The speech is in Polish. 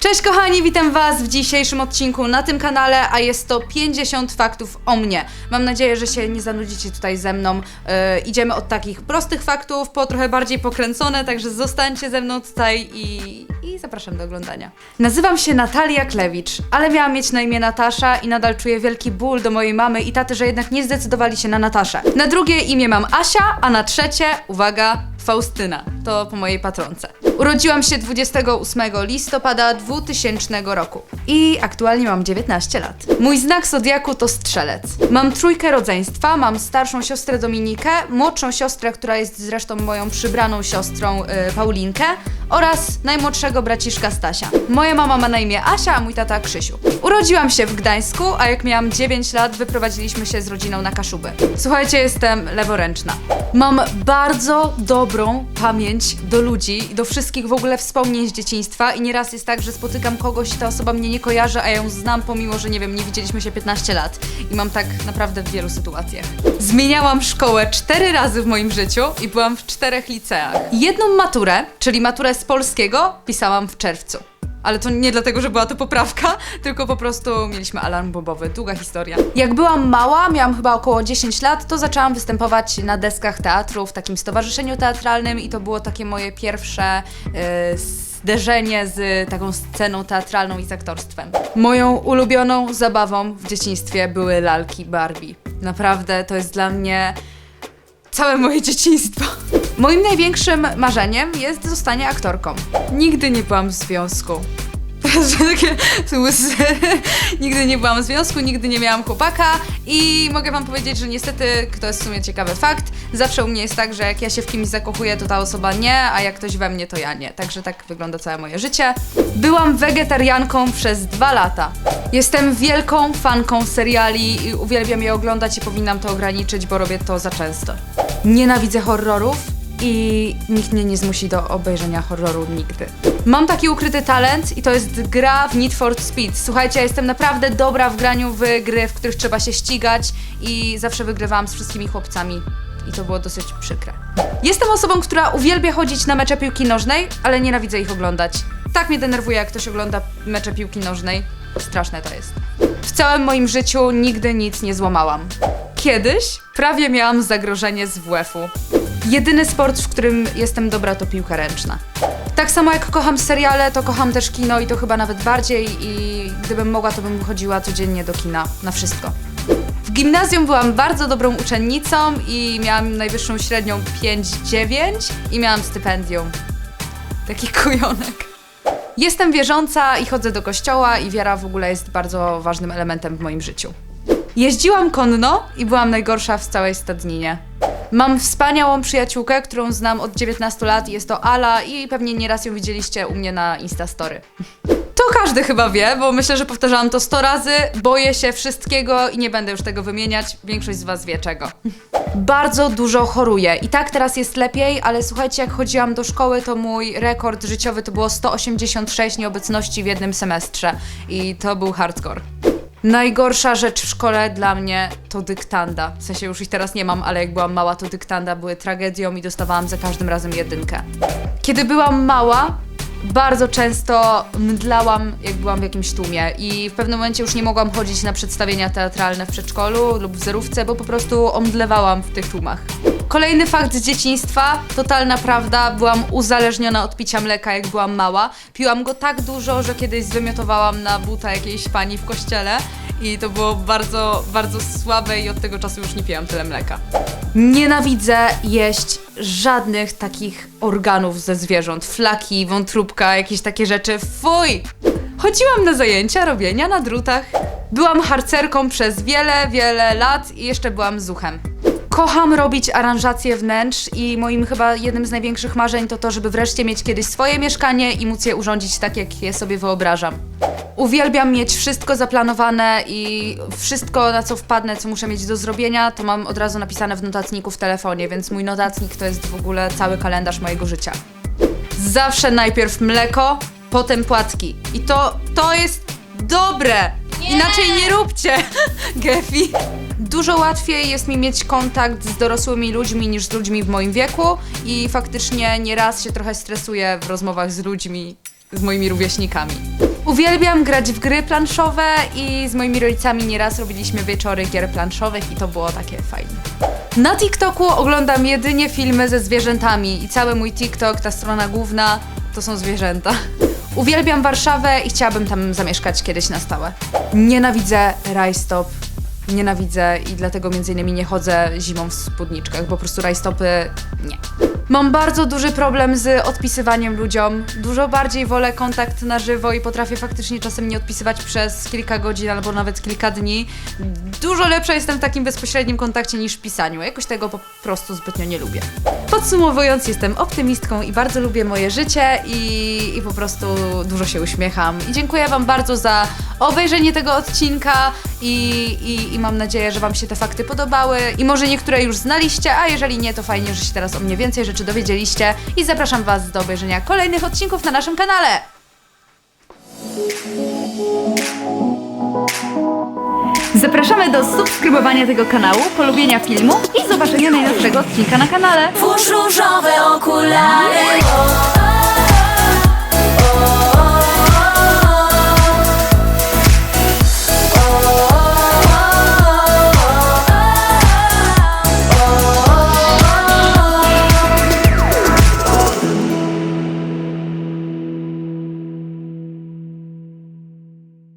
Cześć kochani, witam Was w dzisiejszym odcinku na tym kanale, a jest to 50 faktów o mnie. Mam nadzieję, że się nie zanudzicie tutaj ze mną. Yy, idziemy od takich prostych faktów po trochę bardziej pokręcone, także zostańcie ze mną tutaj i, i zapraszam do oglądania. Nazywam się Natalia Klewicz, ale miałam mieć na imię Natasza i nadal czuję wielki ból do mojej mamy i taty, że jednak nie zdecydowali się na Nataszę. Na drugie imię mam Asia, a na trzecie, uwaga, Faustyna. To po mojej patronce. Urodziłam się 28 listopada 2000 roku i aktualnie mam 19 lat. Mój znak zodiaku to strzelec. Mam trójkę rodzeństwa, mam starszą siostrę Dominikę, młodszą siostrę, która jest zresztą moją przybraną siostrą y, Paulinkę oraz najmłodszego braciszka Stasia. Moja mama ma na imię Asia, a mój tata Krzysiu. Urodziłam się w Gdańsku, a jak miałam 9 lat, wyprowadziliśmy się z rodziną na Kaszuby. Słuchajcie, jestem leworęczna. Mam bardzo dobrą pamięć do ludzi, do wszystkich w ogóle wspomnień z dzieciństwa i nieraz jest tak, że spotykam kogoś ta osoba mnie nie kojarzy, a ją znam pomimo, że nie wiem, nie widzieliśmy się 15 lat. I mam tak naprawdę w wielu sytuacjach. Zmieniałam szkołę cztery razy w moim życiu i byłam w czterech liceach. Jedną maturę, czyli maturę z polskiego, pisałam w czerwcu. Ale to nie dlatego, że była to poprawka, tylko po prostu mieliśmy alarm bobowy. Długa historia. Jak byłam mała, miałam chyba około 10 lat, to zaczęłam występować na deskach teatru w takim stowarzyszeniu teatralnym i to było takie moje pierwsze yy, zderzenie z taką sceną teatralną i z aktorstwem. Moją ulubioną zabawą w dzieciństwie były lalki Barbie. Naprawdę to jest dla mnie całe moje dzieciństwo. Moim największym marzeniem jest zostanie aktorką. Nigdy nie byłam w związku. Takie łzy. Nigdy nie byłam w związku, nigdy nie miałam chłopaka i mogę wam powiedzieć, że niestety, to jest w sumie ciekawy fakt, zawsze u mnie jest tak, że jak ja się w kimś zakochuję, to ta osoba nie, a jak ktoś we mnie, to ja nie. Także tak wygląda całe moje życie. Byłam wegetarianką przez dwa lata. Jestem wielką fanką seriali i uwielbiam je oglądać i powinnam to ograniczyć, bo robię to za często. Nienawidzę horrorów i nikt mnie nie zmusi do obejrzenia horroru nigdy. Mam taki ukryty talent i to jest gra w Need for Speed. Słuchajcie, ja jestem naprawdę dobra w graniu w gry, w których trzeba się ścigać i zawsze wygrywałam z wszystkimi chłopcami. I to było dosyć przykre. Jestem osobą, która uwielbia chodzić na mecze piłki nożnej, ale nienawidzę ich oglądać. Tak mnie denerwuje, jak ktoś ogląda mecze piłki nożnej. Straszne to jest. W całym moim życiu nigdy nic nie złamałam. Kiedyś prawie miałam zagrożenie z WF-u. Jedyny sport, w którym jestem dobra, to piłka ręczna. Tak samo jak kocham seriale, to kocham też kino i to chyba nawet bardziej i gdybym mogła, to bym chodziła codziennie do kina, na wszystko. W gimnazjum byłam bardzo dobrą uczennicą i miałam najwyższą średnią 5-9 i miałam stypendium. Taki kujonek. Jestem wierząca i chodzę do kościoła i wiara w ogóle jest bardzo ważnym elementem w moim życiu. Jeździłam konno i byłam najgorsza w całej stadninie. Mam wspaniałą przyjaciółkę, którą znam od 19 lat, jest to Ala i pewnie nieraz ją widzieliście u mnie na Instastory. To każdy chyba wie, bo myślę, że powtarzałam to 100 razy. Boję się wszystkiego i nie będę już tego wymieniać. Większość z Was wie czego. Bardzo dużo choruję i tak teraz jest lepiej, ale słuchajcie, jak chodziłam do szkoły, to mój rekord życiowy to było 186 nieobecności w jednym semestrze i to był hardcore. Najgorsza rzecz w szkole dla mnie to dyktanda. W sensie już ich teraz nie mam, ale jak byłam mała, to dyktanda były tragedią i dostawałam za każdym razem jedynkę. Kiedy byłam mała, bardzo często mdlałam, jak byłam w jakimś tłumie i w pewnym momencie już nie mogłam chodzić na przedstawienia teatralne w przedszkolu lub w zerówce, bo po prostu omdlewałam w tych tłumach. Kolejny fakt z dzieciństwa, totalna prawda, byłam uzależniona od picia mleka, jak byłam mała. Piłam go tak dużo, że kiedyś zwymiotowałam na buta jakiejś pani w kościele i to było bardzo, bardzo słabe i od tego czasu już nie piłam tyle mleka. Nienawidzę jeść żadnych takich organów ze zwierząt. Flaki, wątróbka, jakieś takie rzeczy. Fuj! Chodziłam na zajęcia robienia na drutach. Byłam harcerką przez wiele, wiele lat i jeszcze byłam zuchem. Kocham robić aranżacje wnętrz i moim chyba jednym z największych marzeń to to, żeby wreszcie mieć kiedyś swoje mieszkanie i móc je urządzić tak, jak je sobie wyobrażam. Uwielbiam mieć wszystko zaplanowane i wszystko, na co wpadnę, co muszę mieć do zrobienia, to mam od razu napisane w notatniku w telefonie, więc mój notatnik to jest w ogóle cały kalendarz mojego życia. Zawsze najpierw mleko, potem płatki. I to, to jest dobre! Inaczej nie róbcie, Gefi. Dużo łatwiej jest mi mieć kontakt z dorosłymi ludźmi niż z ludźmi w moim wieku i faktycznie nieraz się trochę stresuję w rozmowach z ludźmi z moimi rówieśnikami. Uwielbiam grać w gry planszowe i z moimi rodzicami nieraz robiliśmy wieczory gier planszowych i to było takie fajne. Na TikToku oglądam jedynie filmy ze zwierzętami i cały mój TikTok, ta strona główna, to są zwierzęta. Uwielbiam Warszawę i chciałabym tam zamieszkać kiedyś na stałe. Nienawidzę rajstop, nienawidzę i dlatego między innymi nie chodzę zimą w spódniczkach, bo po prostu rajstopy nie. Mam bardzo duży problem z odpisywaniem ludziom. Dużo bardziej wolę kontakt na żywo i potrafię faktycznie czasem nie odpisywać przez kilka godzin albo nawet kilka dni. Dużo lepsza jestem w takim bezpośrednim kontakcie niż w pisaniu. Jakoś tego po prostu zbytnio nie lubię. Podsumowując, jestem optymistką i bardzo lubię moje życie i, i po prostu dużo się uśmiecham. I dziękuję Wam bardzo za obejrzenie tego odcinka i, i, i mam nadzieję, że Wam się te fakty podobały i może niektóre już znaliście, a jeżeli nie, to fajnie, że się teraz o mnie więcej rzeczy dowiedzieliście i zapraszam Was do obejrzenia kolejnych odcinków na naszym kanale. Zapraszamy do subskrybowania tego kanału, polubienia filmu i zobaczenia najnowszego odcinka na kanale. Włóż różowe okulary